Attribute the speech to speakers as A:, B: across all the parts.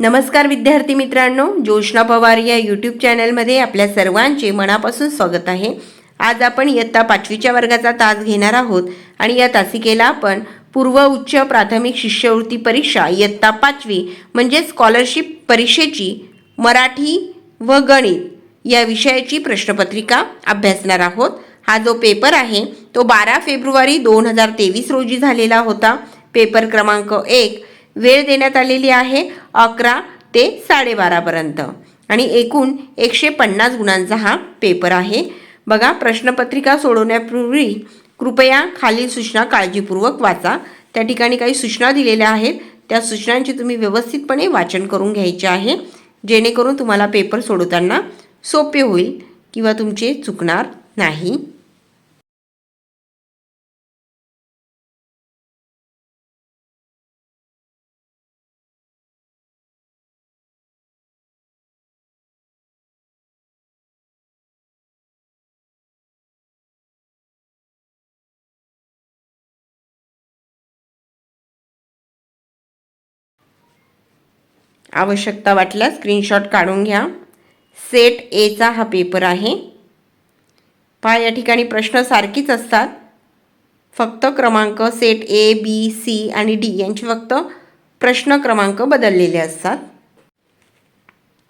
A: नमस्कार विद्यार्थी मित्रांनो जोशना पवार या यूट्यूब चॅनलमध्ये आपल्या सर्वांचे मनापासून स्वागत आहे. आज आपण इयत्ता पाचवीच्या वर्गाचा तास घेणार आहोत आणि या तासिकेला आपण पूर्व उच्च प्राथमिक शिष्यवृत्ती परीक्षा इयत्ता पाचवी म्हणजे स्कॉलरशिप परीक्षेची मराठी व गणित या विषयाची प्रश्नपत्रिका अभ्यासणार आहोत. हा जो पेपर आहे तो बारा फेब्रुवारी दोन हजार तेवीस रोजी झालेला होता. पेपर क्रमांक एक वेळ देण्यात आलेली आहे अकरा ते साडेबारापर्यंत आणि एकूण एकशे पन्नास गुणांचा हा पेपर आहे. बघा प्रश्नपत्रिका सोडवण्यापूर्वी कृपया खालील सूचना काळजीपूर्वक वाचा. त्या ठिकाणी काही सूचना दिलेल्या आहेत. त्या सूचनांचे तुम्ही व्यवस्थितपणे वाचन करून घ्यायचे आहे. जेणेकरून तुम्हाला पेपर सोडवताना सोपे होईल किंवा तुमचे चुकणार नाही. आवश्यकता वाटल्यास स्क्रीनशॉट काढून घ्या. सेट एचा हा पेपर आहे. पहा या ठिकाणी प्रश्न सारखीच असतात. फक्त क्रमांक सेट ए बी सी आणि डी यांचे फक्त प्रश्न क्रमांक बदललेले असतात.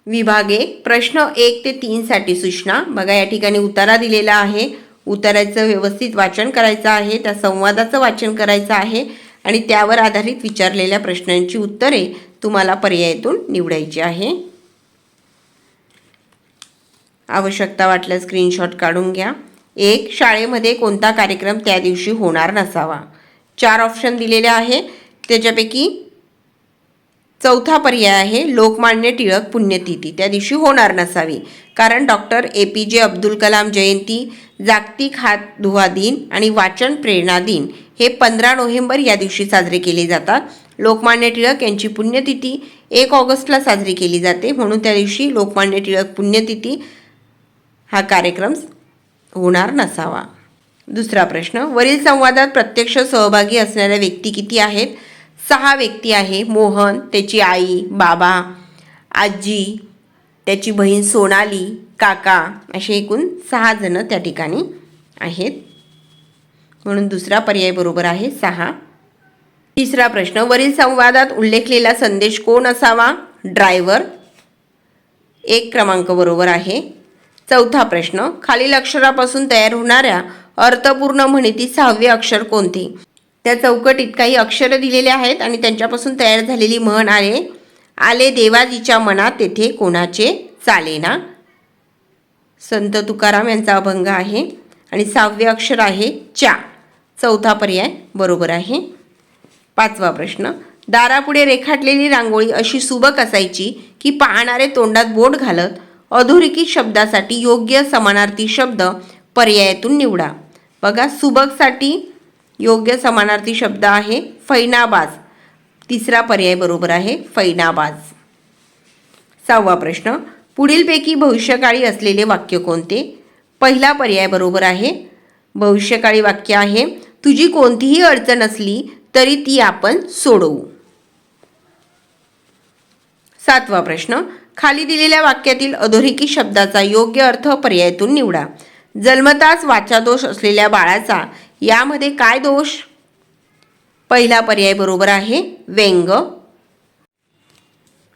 A: विभाग एक प्रश्न एक ते तीनसाठी सूचना. बघा या ठिकाणी उतारा दिलेला आहे. उताराचं व्यवस्थित वाचन करायचं आहे. त्या संवादाचं वाचन करायचं आहे. आणि त्यावर आधारित विचारलेल्या प्रश्नांची उत्तरे. तुम्हाला पर्यायातून निवडायची आहे. आवश्यकता वाटल्यास स्क्रीनशॉट काढून घ्या. एक शाळेमध्ये कोणता कार्यक्रम त्या दिवशी होणार नसावा? चार ऑप्शन दिलेले आहे. त्याच्यापैकी चौथा पर्याय आहे लोकमान्य टिळक पुण्यतिथी. त्या दिवशी होणार नसावी. कारण डॉक्टर ए पी जे अब्दुल कलाम जयंती जागतिक हात धुवा दिन आणि वाचन प्रेरणा दिन हे पंधरा नोव्हेंबर या दिवशी साजरे केले जातात. लोकमान्य टिळक यांची पुण्यतिथी एक ऑगस्टला साजरी केली जाते. म्हणून त्या दिवशी लोकमान्य टिळक पुण्यतिथी हा कार्यक्रम होणार नसावा. दुसरा प्रश्न वरील संवादात प्रत्यक्ष सहभागी असणाऱ्या व्यक्ती किती आहेत? सहा व्यक्ती आहे. मोहन त्याची आई बाबा आजी त्याची बहीण सोनाली काका असे एकूण सहा जणं त्या ठिकाणी आहेत. म्हणून दुसरा पर्याय बरोबर आहे सहा. तिसरा प्रश्न वरील संवादात उल्लेखलेला संदेश कोण असावा? ड्रायव्हर. एक क्रमांक बरोबर आहे. चौथा प्रश्न खालील अक्षरापासून तयार होणाऱ्या अर्थपूर्ण म्हणीतील सहावे अक्षर कोणते? त्या चौकटीत काही अक्षरं दिलेले आहेत आणि त्यांच्यापासून तयार झालेली म्हण आहे आले देवाजीच्या मनात तेथे कोणाचे चालेना संत तुकाराम यांचा अभंग आहे आणि सहावे अक्षर आहे चा चौथा पर्याय बरोबर आहे. पाचवा प्रश्न. दारापुढे रेखाटलेली रांगोळी अशी सुबक असायची की पाहणारे तोंडात बोट घालत अधोरेखित शब्दासाठी योग्य समानार्थी शब्द पर्यायातून निवडा. बघा सुबकसाठी योग्य समानार्थी शब्द आहे फैनाबाज. तिसरा पर्याय बरोबर आहे फैनाबाज. सहावा प्रश्न पुढीलपैकी भविष्यकाळी असलेले वाक्य कोणते? पहिला पर्याय बरोबर आहे भविष्यकाळी वाक्य आहे तुझी कोणतीही अडचण असली तरी ती आपण सोडवू. सातवा प्रश्न. खाली दिलेल्या वाक्यातील अधोरेखी शब्दाचा योग्य अर्थ पर्यायातून निवडा. जन्मताच वाचादोष असलेल्या बाळाचा यामध्ये काय दोष? पहिला पर्याय बरोबर आहे व्यंग.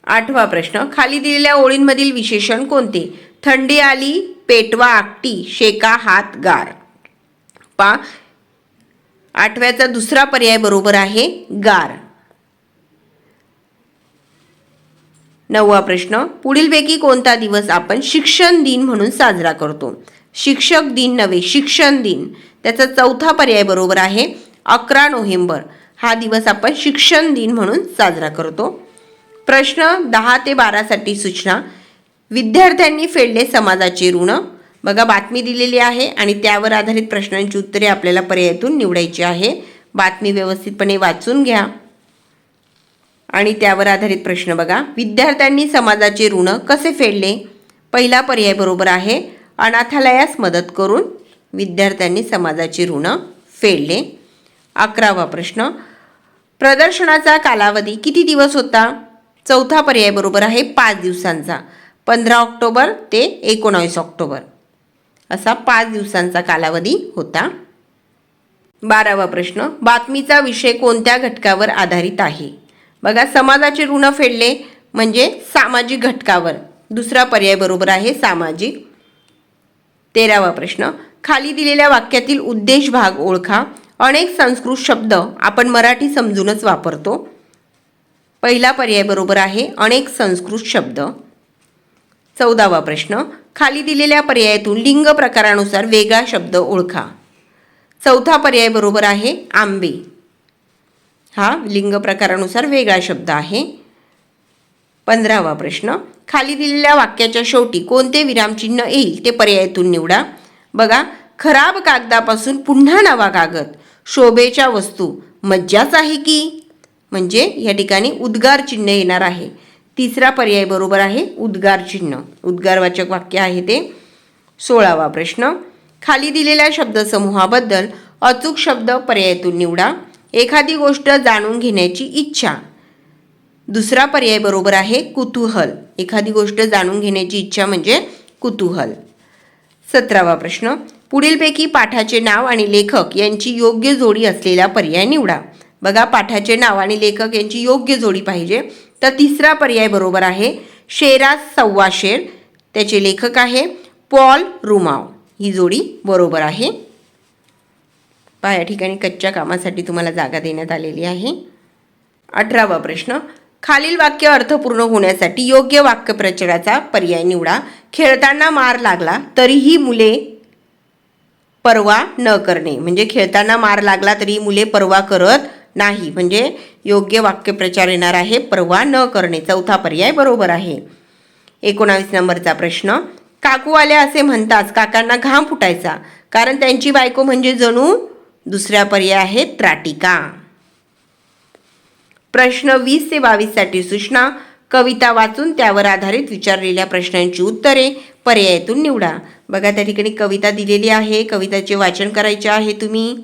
A: आठवा प्रश्न. खाली दिलेल्या ओळींमधील विशेषण कोणते? थंडी आली पेटवा आकटी शेका हात गार. पा. आठव्याचा दुसरा पर्याय बरोबर आहे गार. नववा प्रश्न पुढीलपैकी कोणता दिवस आपण शिक्षण दिन म्हणून साजरा करतो? शिक्षक दिन नव्हे शिक्षण दिन. त्याचा चौथा पर्याय बरोबर आहे अकरा नोव्हेंबर. हा दिवस आपण शिक्षण दिन म्हणून साजरा करतो. प्रश्न दहा ते बारासाठी सूचना. विद्यार्थ्यांनी फेडले समाजाचे ऋण. बघा बातमी दिलेली आहे आणि त्यावर आधारित प्रश्नांची उत्तरे आपल्याला पर्यायातून निवडायची आहे. बातमी व्यवस्थितपणे वाचून घ्या. आणि त्यावर आधारित प्रश्न बघा. विद्यार्थ्यांनी समाजाचे ऋण कसे फेडले? पहिला पर्याय बरोबर आहे. अनाथालयास मदत करून विद्यार्थ्यांनी समाजाचे ऋण फेडले. अकरावा प्रश्न. प्रदर्शनाचा कालावधी किती दिवस होता? चौथा पर्याय बरोबर आहे पाच दिवसांचा. पंधरा ऑक्टोबर ते एकोणावीस ऑक्टोबर. असा पाच दिवसांचा कालावधी होता. बारावा प्रश्न बातमीचा विषय कोणत्या घटकावर आधारित आहे? बघा समाजाचे ऋण फेडले म्हणजे सामाजिक घटकावर. दुसरा पर्याय बरोबर आहे सामाजिक. तेरावा प्रश्न खाली दिलेल्या वाक्यातील उद्देश भाग ओळखा. अनेक संस्कृत शब्द आपण मराठी समजूनच वापरतो. पहिला पर्याय बरोबर आहे अनेक संस्कृत शब्द. चौदावा प्रश्न. खाली दिलेल्या पर्यायातून लिंग प्रकारानुसार वेगळा शब्द ओळखा. चौथा पर्याय बरोबर आहे आंबे. हा लिंग प्रकारानुसार वेगळा शब्द आहे. पंधरावा प्रश्न. खाली दिलेल्या वाक्याच्या शेवटी कोणते विरामचिन्ह येईल ते पर्यायातून निवडा. बघा खराब कागदापासून पुन्हा नवा कागद. शोभेच्या वस्तू. मज्जाच आहे की? म्हणजे या ठिकाणी उद्गार चिन्ह येणार आहे. तिसरा पर्याय बरोबर आहे उद्गार चिन्ह. उद्गारवाचक वाक्य आहे ते. सोळावा प्रश्न. खाली दिलेल्या शब्दसमूहाबद्दल अचूक शब्द पर्यायातून निवडा. एखादी गोष्ट जाणून घेण्याची इच्छा. दुसरा पर्याय बरोबर आहे कुतूहल. एखादी गोष्ट जाणून घेण्याची इच्छा म्हणजे कुतूहल. सतरावा प्रश्न. पुढीलपैकी पाठाचे नाव आणि लेखक यांची योग्य जोडी असलेला पर्याय निवडा. बघा पाठाचे नाव आणि लेखक यांची योग्य जोडी पाहिजे. तर तिसरा पर्याय बरोबर आहे शेराज सव्वाशेर त्याचे लेखक आहे पॉल रुमाव. ही जोडी बरोबर आहे. पहा या ठिकाणी कच्च्या कामासाठी तुम्हाला जागा देण्यात आलेली आहे. अठरावा प्रश्न. खालील वाक्य अर्थपूर्ण होण्यासाठी योग्य वाक्यप्रचाराचा पर्याय निवडा. खेळताना मार लागला तरीही मुले परवा न करणे. म्हणजे खेळताना मार लागला तरी मुले परवा करत नाही. म्हणजे योग्य वाक्यप्रचार येणार आहे. परवा न करणे. चौथा पर्याय बरोबर आहे. एकोणावीस नंबरचा प्रश्न. काकू आले असे म्हणताच काकांना घाम फुटायचा. कारण त्यांची बायको म्हणजे जणू दुसऱ्या पर्याय आहे त्राटिका. प्रश्न वीस ते बावीससाठी सूचना. कविता वाचून त्यावर आधारित विचारलेल्या प्रश्नांची उत्तरे पर्यायातून निवडा. बघा त्या ठिकाणी कविता दिलेली आहे. कविताचे वाचन करायचे आहे तुम्ही.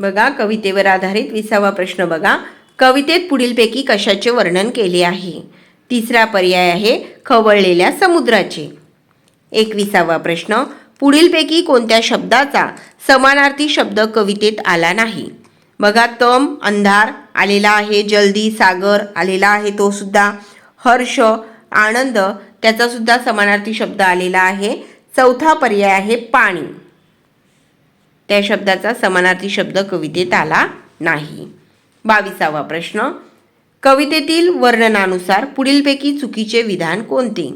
A: बघा कवितेवर आधारित विसावा प्रश्न बघा. कवितेत पुढीलपैकी कशाचे वर्णन केले आहे? तिसरा पर्याय आहे खवळलेल्या समुद्राचे. एकविसावा प्रश्न. पुढीलपैकी कोणत्या शब्दाचा समानार्थी शब्द कवितेत आला नाही? बघा तम अंधार आलेला आहे जल्दी सागर आलेला आहे तो सुद्धा. हर्ष आनंद त्याचा सुद्धा समानार्थी शब्द आलेला आहे. चौथा पर्याय आहे पाणी. त्या शब्दाचा समानार्थी शब्द कवितेत आला नाही. बावीसावा प्रश्न. कवितेतील वर्णनानुसार पुढीलपैकी चुकीचे विधान कोणते?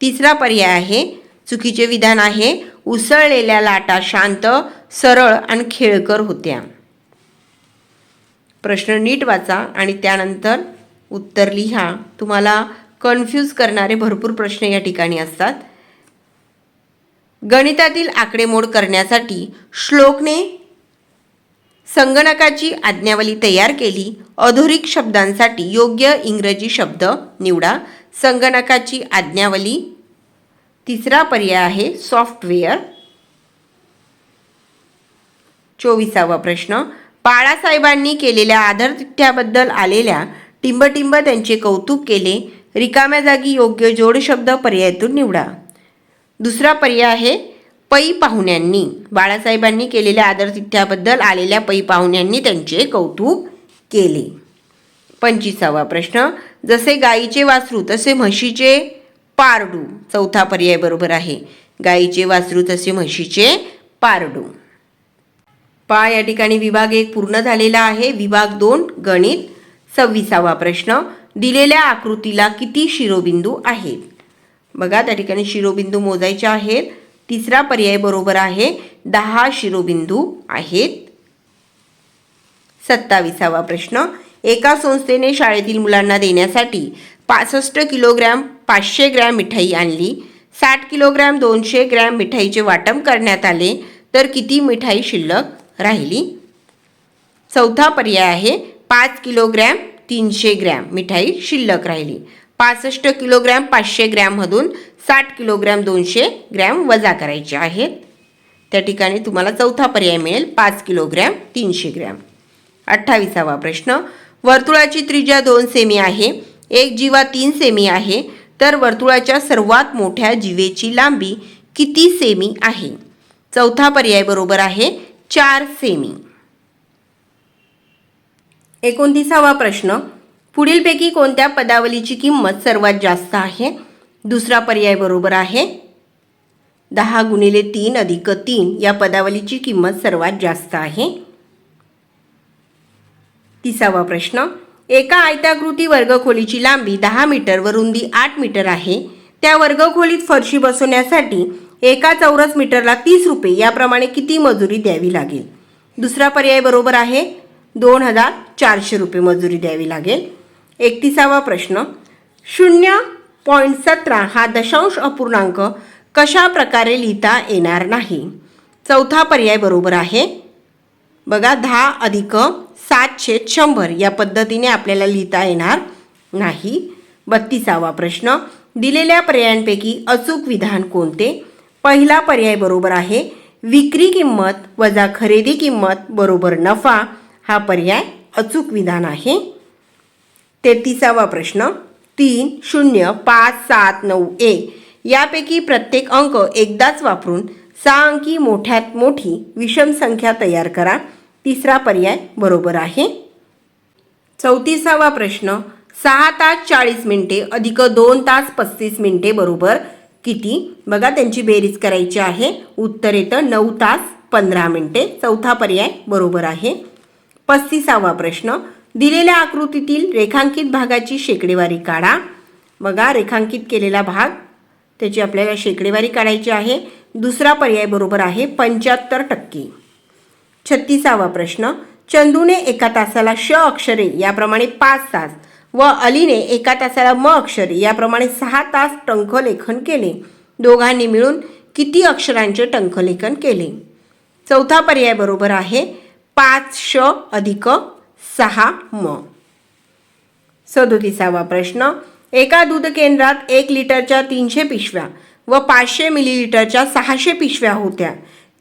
A: तिसरा पर्याय आहे. चुकीचे विधान आहे. उसळलेल्या लाटा शांत सरळ आणि खेळकर होत्या. प्रश्न नीट वाचा आणि त्यानंतर उत्तर लिहा. तुम्हाला कन्फ्यूज करणारे भरपूर प्रश्न या ठिकाणी असतात. गणितातील आकडेमोड करण्यासाठी श्लोकने संगणकाची आज्ञावली तयार केली. अधोरिक शब्दांसाठी योग्य इंग्रजी शब्द निवडा. संगणकाची आज्ञावली तिसरा पर्याय आहे सॉफ्टवेअर. चोवीसावा प्रश्न. बाळासाहेबांनी केलेल्या आदरतिथ्याबद्दल आलेल्या टिंबटिंब त्यांचे कौतुक केले. रिकाम्या जागी योग्य जोडशब्द पर्यायातून निवडा. दुसरा पर्याय आहे पै पाहुण्यांनी. बाळासाहेबांनी केलेल्या आदरतिथ्याबद्दल आलेल्या पै पाहुण्यांनी त्यांचे कौतुक केले. पंचवीसावा प्रश्न जसे गाईचे वासरू तसे म्हशीचे पारडू. चौथा पर्याय बरोबर आहे. गाईचे वासरू तसे म्हशीचे पारडू. पा या ठिकाणी विभाग एक पूर्ण झालेला आहे. विभाग दोन गणित. सव्वीसावा प्रश्न दिलेल्या आकृतीला किती शिरोबिंदू आहेत? बघा त्या ठिकाणी शिरोबिंदू मोजायचे आहेत. तिसरा पर्याय बरोबर आहे. दहा शिरोबिंदू आहेत. सत्ताविसावा प्रश्न. एका संस्थेने शाळेतील मुलांना देण्यासाठी पासष्ट किलोग्रॅम पाचशे ग्रॅम मिठाई आणली. साठ किलोग्रॅम दोनशे ग्रॅम मिठाईचे वाटप करण्यात आले. तर किती मिठाई शिल्लक राहिली? चौथा पर्याय आहे. पाच किलोग्रॅम तीनशे ग्रॅम मिठाई शिल्लक राहिली. पासष्ट किलोग्रॅम पाचशे ग्रॅममधून साठ किलोग्रॅम दोनशे ग्रॅम वजा करायचे आहेत. त्या ठिकाणी तुम्हाला चौथा पर्याय मिळेल पाच किलोग्रॅम तीनशे ग्रॅम. अठ्ठावीसावा प्रश्न वर्तुळाची त्रिज्या दोन सेमी आहे एक जीवा तीन सेमी आहे तर वर्तुळाच्या सर्वात मोठ्या जीवेची लांबी किती सेमी आहे? चौथा पर्याय बरोबर आहे चार सेमी. एकोणतीसावा प्रश्न पुढीलपैकी कोणत्या पदावलीची किंमत सर्वात जास्त आहे? दुसरा पर्याय बरोबर आहे. दहा गुणिले तीन अधिक तीन या पदावलीची किंमत सर्वात जास्त आहे. तिसावा प्रश्न. एका आयताकृती वर्गखोलीची लांबी दहा मीटर व रुंदी आठ मीटर आहे. त्या वर्गखोलीत फरशी बसवण्यासाठी एका चौरस मीटरला तीस रुपये याप्रमाणे किती मजुरी द्यावी लागेल? दुसरा पर्याय बरोबर आहे. दोन हजार चारशे रुपये मजुरी द्यावी लागेल. एकतीसावा प्रश्न. शून्य पॉईंट सतरा हा दशांश अपूर्णांक कशा प्रकारे लिहिता येणार नाही? चौथा पर्याय बरोबर आहे. बघा दहा अधिक सातशे शंभर या पद्धतीने आपल्याला लिहिता येणार नाही. बत्तीसावा प्रश्न. दिलेल्या पर्यायांपैकी अचूक विधान कोणते? पहिला पर्याय बरोबर आहे. विक्री किंमत वजा खरेदी किंमत बरोबर नफा. हा पर्याय अचूक विधान आहे. तेहतीसावा प्रश्न. तीन शून्य पाच सात नऊ एक यापैकी प्रत्येक अंक एकदाच वापरून सहा अंकी मोठ्यात मोठी विषम संख्या तयार करा. तिसरा पर्याय बरोबर आहे. चौतीसावा प्रश्न. सहा तास चाळीस मिनिटे अधिक दोन तास पस्तीस मिनिटे बरोबर. किती? बघा त्यांची बेरीज करायची आहे. उत्तर येतं नऊ तास पंधरा मिनिटे. चौथा पर्याय बरोबर आहे. पस्तीसावा प्रश्न. दिलेल्या आकृतीतील रेखांकित भागाची शेकडेवारी काढा. बघा रेखांकित केलेला भाग त्याची आपल्याला शेकडेवारी काढायची आहे. दुसरा पर्याय बरोबर आहे पंच्याहत्तर टक्के. छत्तीसावा प्रश्न चंदूने एका तासाला श अक्षरे याप्रमाणे पाच तास व अलीने एका तासाला म अक्षरे याप्रमाणे सहा तास टंखलेखन केले. दोघांनी मिळून किती अक्षरांचे टंकलेखन केले? चौथा पर्याय बरोबर आहे पाच श अधिक सहा म. सदोतीसावा प्रश्न. एका दूध केंद्रात एक लिटरच्या तीनशे पिशव्या व पाचशे मिलीलिटरच्या सहाशे पिशव्या होत्या.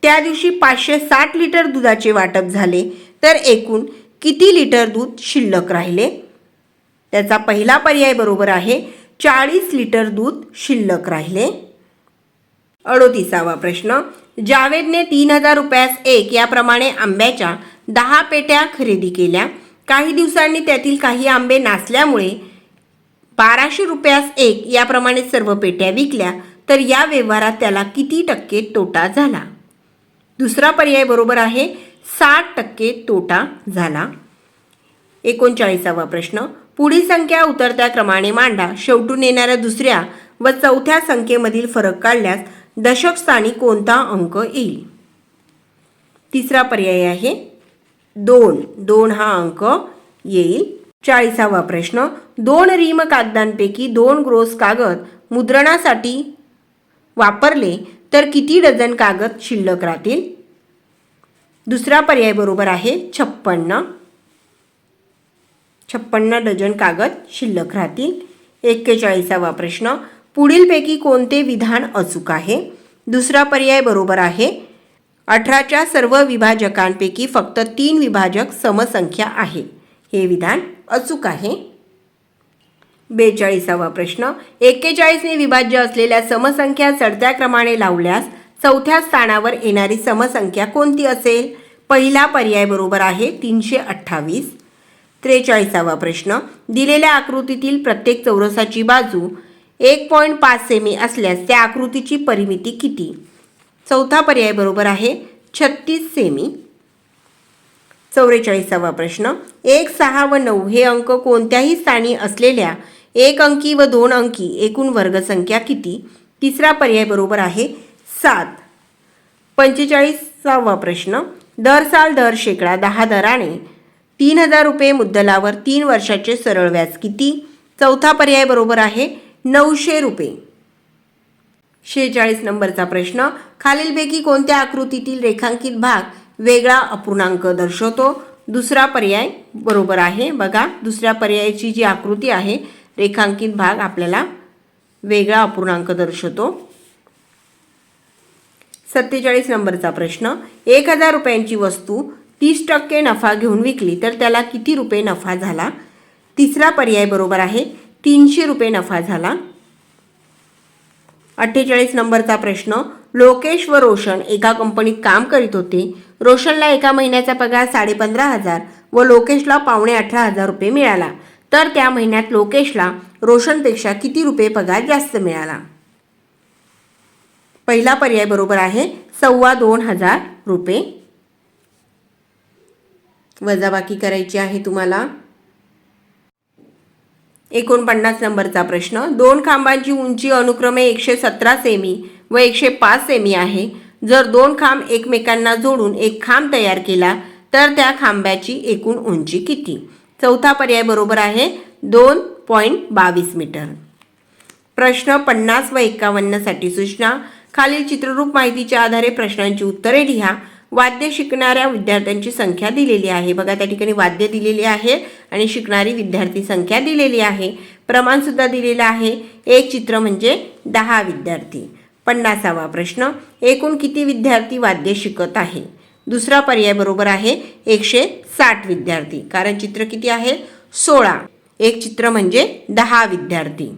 A: त्या दिवशी पाचशे साठ लिटर दुधाचे वाटप झाले तर एकूण किती लिटर दूध शिल्लक राहिले? त्याचा पहिला पर्याय बरोबर आहे चाळीस लिटर दूध शिल्लक राहिले. अडोतीसावा प्रश्न. जावेदने तीन हजार रुपयास एक याप्रमाणे आंब्याच्या दहा पेट्या खरेदी केल्या. काही दिवसांनी त्यातील काही आंबे नासल्यामुळे बाराशे रुपयास एक याप्रमाणे सर्व पेट्या विकल्या तर या व्यवहारात त्याला किती टक्के तोटा झाला? दुसरा पर्याय बरोबर आहे साठ टक्के तोटा झाला. एकोणचाळीसावा प्रश्न. पुढील संख्या उतरत्या क्रमाने मांडा. शेवटून येणाऱ्या दुसऱ्या व चौथ्या संख्येमधील फरक काढल्यास दशक स्थानी कोणता अंक येईल? तिसरा पर्याय आहे दोन दोन हा अंक येईल. चाळीसावा प्रश्न. दोन रीम कागदांपैकी दोन ग्रोस कागद मुद्रणासाठी वापरले तर किती डझन कागद शिल्लक राहतील? दुसरा पर्याय बरोबर आहे छप्पन्न. छप्पन्न डझन कागद शिल्लक राहतील. एक्केचाळीसावा प्रश्न. पुढीलपैकी कोणते विधान अचूक आहे? दुसरा पर्याय बरोबर आहे अठराच्या सर्व विभाजकांपैकी फक्त तीन विभाजक समसंख्या आहे. हे विधान अचूक आहे. बेचाळीसावा प्रश्न एक्केचाळीसने विभाज्य असलेल्या समसंख्या चढत्या क्रमाने लावल्यास चौथ्या स्थानावर येणारी समसंख्या कोणती असेल? पहिला पर्याय बरोबर आहे तीनशे अठ्ठावीस. त्रेचाळीसावा प्रश्न दिलेल्या आकृतीतील प्रत्येक चौरसाची बाजू एक पॉईंट पाच सेमी असल्यास त्या आकृतीची परिमिती किती? चौथा पर्याय बरोबर आहे छत्तीस सेमी. चौवेचाळीसावा प्रश्न एक सहा व नऊ हे अंक कोणत्याही स्थानी असलेल्या एक अंकी व दोन अंकी एकूण वर्गसंख्या किती? तिसरा पर्याय बरोबर आहे सात. पंचेचाळीसावा प्रश्न दर साल दर शेकडा दहा दराने तीन हजार रुपये मुद्दलावर तीन वर्षाचे सरळ व्याज किती? चौथा पर्याय बरोबर आहे नऊशे रुपये. शेहेचाळीस नंबरचा प्रश्न खालीलपैकी कोणत्या आकृतीतील रेखांकित भाग वेगळा अपूर्णांक दर्शवतो? दुसरा पर्याय बरोबर आहे. बघा दुसऱ्या पर्यायाची जी आकृती आहे रेखांकित भाग आपल्याला वेगळा अपूर्णांक दर्शवतो. सत्तेचाळीस नंबरचा प्रश्न एक हजार रुपयांची वस्तू तीस टक्के नफा घेऊन विकली तर त्याला किती रुपये नफा झाला? तिसरा पर्याय बरोबर आहे तीनशे रुपये नफा झाला. अठ्ठेचाळीस नंबरचा प्रश्न लोकेश व रोशन एका कंपनीत काम करीत होते. रोशनला एका महिन्याचा पगार साडेपंधरा हजार व लोकेशला पावणे अठरा हजार रुपये मिळाला. तर त्या महिन्यात लोकेशला रोशनपेक्षा किती रुपये पगार जास्त मिळाला? पहिला पर्याय बरोबर आहे सव्वा दोन हजार रुपये. वजाबाकी करायची आहे तुम्हाला. एकोणपन्नास नंबरचा प्रश्न. दोन खांबांची उंची अनुक्रमे एकशे सतरा सेमी व एकशे पाच सेमी आहे. जर दोन खांब एकमेकांना जोडून एक खांब तयार केला तर त्या खांब्याची एकूण उंची किती? चौथा पर्याय बरोबर आहे. दोन पॉईंट बावीस मीटर. प्रश्न पन्नास व एक्कावन्नसाठी सूचना. खालील चित्ररूप माहितीच्या आधारे प्रश्नांची उत्तरे लिहा. वाद्य शिकणाऱ्या विद्यार्थ्यांची संख्या दिलेली आहे. बघा त्या ठिकाणी वाद्य दिलेली आहे आणि शिकणारी विद्यार्थी संख्या दिलेली आहे. प्रमाणसुद्धा दिलेलं आहे. एक चित्र म्हणजे दहा विद्यार्थी. पन्नासावा प्रश्न एकूण किती विद्यार्थी वाद्य शिकत आहे? दुसरा पर्याय बरोबर आहे एकशे साठ विद्यार्थी. कारण चित्र किती आहे? सोळा. एक चित्र म्हणजे दहा विद्यार्थी.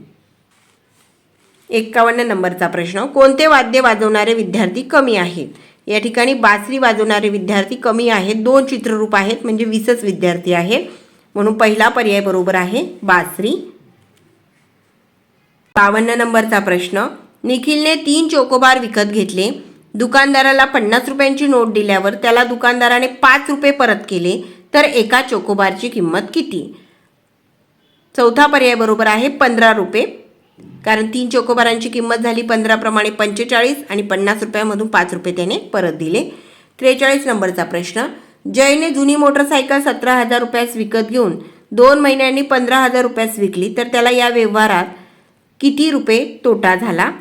A: एक्कावन्न नंबरचा प्रश्न कोणते वाद्य वाजवणारे विद्यार्थी कमी आहेत? या ठिकाणी बासरी वाजवणारे विद्यार्थी कमी आहेत. दोन चित्ररूप आहेत म्हणजे वीसच विद्यार्थी आहेत. म्हणून पहिला पर्याय बरोबर आहे बासरी. बावन्न नंबरचा प्रश्न. निखिलने तीन चोकोबार विकत घेतले. दुकानदाराला पन्नास रुपयांची नोट दिल्यावर त्याला दुकानदाराने पाच रुपये परत केले तर एका चोकोबारची किंमत किती? चौथा पर्याय बरोबर आहे पंधरा रुपये. कारण तीन चोकोबारांची किंमत झाली पंधराप्रमाणे पंचेचाळीस आणि पन्नास रुपयामधून पाच रुपये त्याने परत दिले. त्रेचाळीस नंबरचा प्रश्न जयने जुनी मोटरसायकल सतरा हजार रुपयास विकत घेऊन दोन महिन्यांनी पंधरा हजार रुपयास विकली तर त्याला या व्यवहारात किती रुपये तोटा झाला?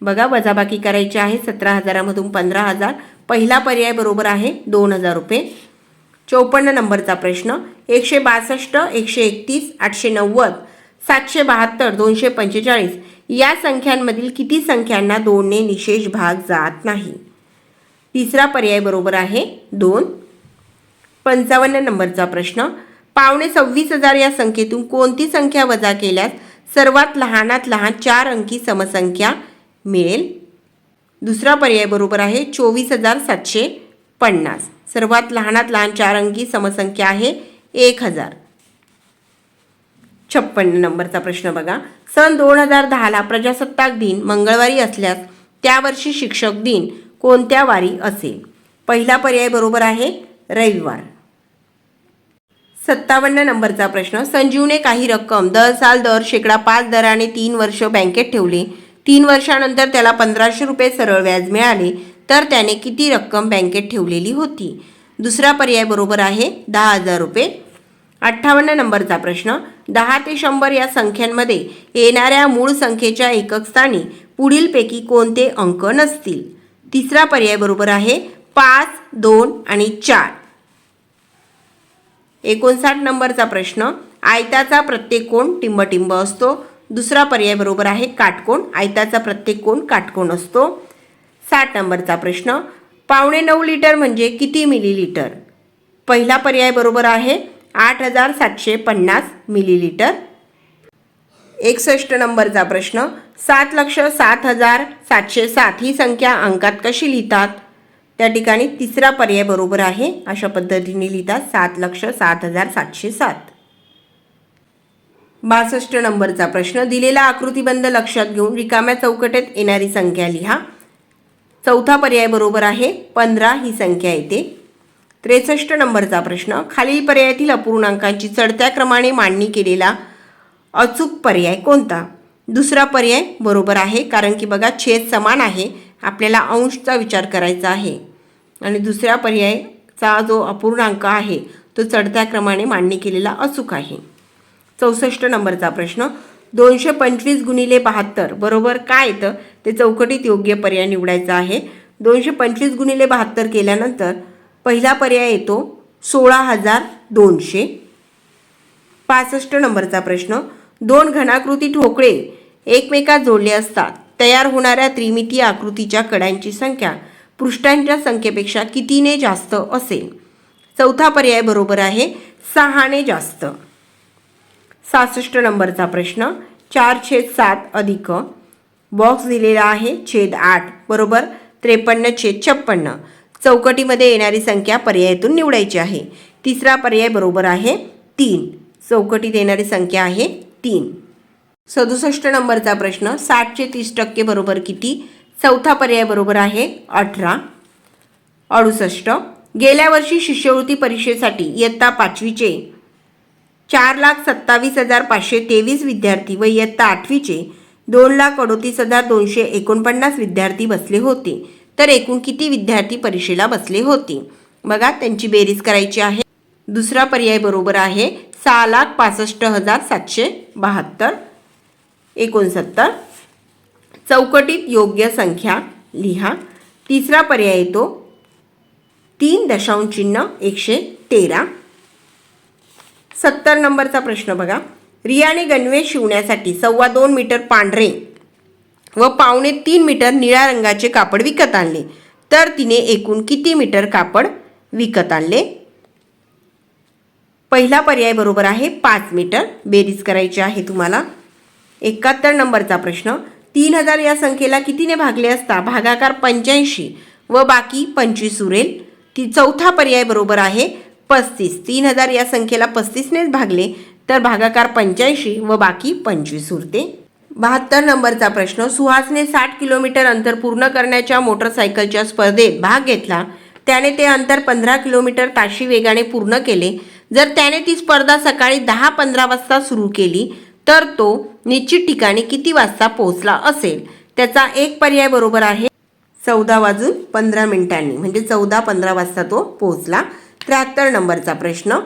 A: बघा वजाबाकी करायची आहे सतरा हजारामधून पंधरा हजार. पहिला पर्याय बरोबर आहे दोन हजार रुपये. चौपन्न नंबरचा प्रश्न एकशे बासष्ट एकशे एकतीस आठशे नव्वद. सातशे बहात्तर दोनशे पंचेचाळीस या संख्यांमधील किती संख्यांना दोनने निशेष भाग जात नाही? तिसरा पर्याय बरोबर आहे दोन. पंचावन्न नंबरचा प्रश्न. पावणे सव्वीस हजार या संख्येतून कोणती संख्या वजा केल्यास सर्वात लहानात लहान चार अंकी समसंख्या मिळेल? दुसरा पर्याय बरोबर आहे चोवीस हजार सातशे पन्नास. सर्वात लहानात लहान चार अंकी समसंख्या आहे एक हजार. छप्पन्न नंबरचा प्रश्न बघा. सन दोन हजार दहाला प्रजासत्ताक दिन मंगळवारी असल्यास त्या वर्षी शिक्षक दिन कोणत्या वारी असेल? पहिला पर्याय बरोबर आहे रविवार. सत्तावन्न नंबरचा प्रश्न संजीवने काही रक्कम दर साल दर शेकडा पाच दराने तीन वर्ष बँकेत ठेवले. तीन वर्षानंतर त्याला पंधराशे रुपये सरळ व्याज मिळाले तर त्याने किती रक्कम बँकेत ठेवलेली होती? दुसरा पर्याय बरोबर आहे दहा हजार रुपये. अठ्ठावन्न नंबरचा प्रश्न दहा ते शंभर या संख्यांमध्ये येणाऱ्या मूळ संख्येच्या एककस्थानी पुढीलपैकी कोणते अंक नसतील? तिसरा पर्याय बरोबर आहे पाच दोन आणि चार. एकोणसाठ नंबरचा प्रश्न आयताचा प्रत्येक कोण टिंबटिंब असतो. दुसरा पर्याय बरोबर आहे काटकोण आयताचा प्रत्येक कोण काटकोण असतो. साठ नंबरचा प्रश्न पावणे नऊ लिटर म्हणजे किती मिलीलिटर? पहिला पर्याय बरोबर आहे आठ हजार सातशे पन्नास मिलीलिटर. एकसष्ट नंबरचा प्रश्न सात लक्ष सात हजार सातशे सात ही संख्या अंकात कशी लिहितात? त्या ठिकाणी तिसरा पर्याय बरोबर आहे. अशा पद्धतीने लिहितात सात लक्ष सात हजार सातशे सात. बासष्ट नंबरचा प्रश्न दिलेला आकृतीबंध लक्षात घेऊन रिकाम्या चौकटीत येणारी संख्या लिहा. चौथा पर्याय बरोबर आहे पंधरा ही संख्या येते. त्रेसष्ट नंबरचा प्रश्न. खालील पर्यायातील अपूर्णांकांची चढत्या क्रमाने मांडणी केलेला अचूक पर्याय कोणता? दुसरा पर्याय बरोबर आहे कारण की बघा छेद समान आहे. आपल्याला अंशचा विचार करायचा आहे. आणि दुसऱ्या पर्यायचा जो अपूर्णांक आहे तो चढत्या क्रमाने मांडणी केलेला अचूक आहे. चौसष्ट नंबरचा प्रश्न. दोनशे पंचवीस गुणिले बहात्तर बरोबर काय येतं? ते चौकटीत योग्य पर्याय निवडायचा आहे. दोनशे पंचवीस गुणिले बहात्तर केल्यानंतर पहिला पर्याय येतो सोळा हजार दोनशे. पासष्ट नंबरचा प्रश्न दोन घनाकृती ठोकळे एकमेकात जोडले असतात तयार होणाऱ्या त्रिमितीय आकृतीच्या कड्यांची संख्या पृष्ठांच्या संख्येपेक्षा कितीने जास्त असेल? चौथा पर्याय बरोबर आहे सहाने जास्त. सहासष्ट नंबरचा प्रश्न चार छेद सात अधिक बॉक्स दिलेला आहे छेद आठ बरोबर त्रेपन्न छेद छप्पन्न. चौकटीमध्ये येणारी संख्या पर्यायातून निवडायची आहे. तिसरा पर्याय बरोबर आहे तीन. चौकटीत येणारी संख्या आहे तीन. सदुसष्ट नंबरचा प्रश्न साठचे तीस टक्के बरोबर किती? चौथा पर्याय बरोबर आहे अठरा. अडुसष्ट. गेल्या वर्षी शिष्यवृत्ती परीक्षेसाठी इयत्ता पाचवीचे चार लाख सत्तावीस हजार पाचशे तेवीस विद्यार्थी व इयत्ता आठवीचे दोन लाख अडोतीस हजार दोनशे एकोणपन्नास विद्यार्थी बसले होते. तर एकूण किती विद्यार्थी परीक्षेला बसले होते? बघा त्यांची बेरीज करायची आहे. दुसरा पर्याय बरोबर आहे. सहा लाख पासष्ट हजार सातशे बहात्तर. एकोणसत्तर. चौकटीत योग्य संख्या लिहा. तिसरा पर्याय येतो. तीन दशांश चिन्ह एकशे तेरा. सत्तर नंबरचा प्रश्न बघा. रियाने गणवेश शिवण्यासाठी सव्वा दोन मीटर पांढरे व पावणे तीन मीटर निळ्या रंगाचे कापड विकत आणले. तर तिने एकूण किती मीटर कापड विकत आणले? पहिला पर्याय बरोबर आहे पाच मीटर. बेरीज करायची आहे तुम्हाला. एकाहत्तर नंबरचा प्रश्न. तीन हजार या संख्येला कितीने भागले असता भागाकार पंच्याऐंशी व बाकी पंचवीस उरेल. ती चौथा पर्याय बरोबर आहे पस्तीस. तीन हजार या संख्येला पस्तीसनेच भागले. तर भागाकार पंच्याऐंशी व बाकी पंचवीस उरते. बहात्तर नंबरचा प्रश्न सुहासने साठ किलोमीटर अंतर पूर्ण करण्याच्या मोटरसायकलच्या स्पर्धेत भाग घेतला. त्याने ते अंतर पंधरा किलोमीटर ताशी वेगाने पूर्ण केले. जर त्याने ती स्पर्धा सकाळी दहा पंधरा वाजता सुरू केली तर तो निश्चित ठिकाणी किती वाजता पोहोचला असेल? त्याचा एक पर्याय बरोबर आहे. चौदा वाजून पंधरा मिनिटांनी म्हणजे चौदा पंधरा वाजता तो पोहोचला. त्र्याहत्तर नंबरचा प्रश्न.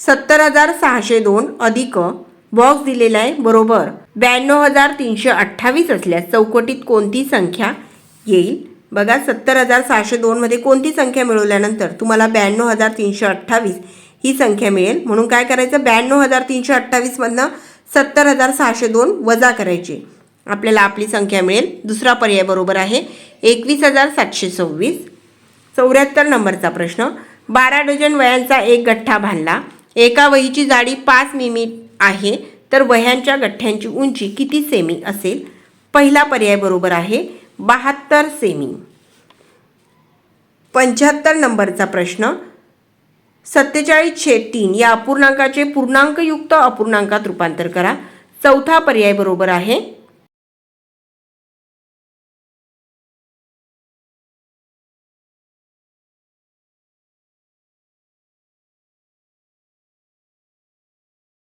A: सत्तर हजार सहाशे दोन अधिक बॉक्स दिलेला आहे बरोबर. ब्याण्णव हजार तीनशे अठ्ठावीस असल्यास चौकटीत कोणती संख्या येईल? बघा सत्तर हजार सहाशे दोनमध्ये कोणती संख्या मिळवल्यानंतर तुम्हाला ब्याण्णव हजार तीनशे अठ्ठावीस ही संख्या मिळेल. म्हणून काय करायचं? ब्याण्णव हजार तीनशे अठ्ठावीसमधनं सत्तर हजार सहाशे दोन वजा करायचे. आपल्याला आपली संख्या मिळेल. दुसरा पर्याय बरोबर आहे. एकवीस हजार सातशे सव्वीस. चौऱ्याहत्तर नंबरचा प्रश्न. बारा डझन वयांचा एक गठ्ठा बांधला. एका वहीची जाडी पाच मिमी आहे तर वह्यांच्या गठ्ठ्यांची उंची किती सेमी असेल? पहिला पर्याय बरोबर आहे बहात्तर सेमी. पंच्याहत्तर नंबरचा प्रश्न. सत्तेचाळीस छेद तीन या अपूर्णांकाचे पूर्णांकयुक्त अपूर्णांकात रूपांतर करा. चौथा पर्याय बरोबर आहे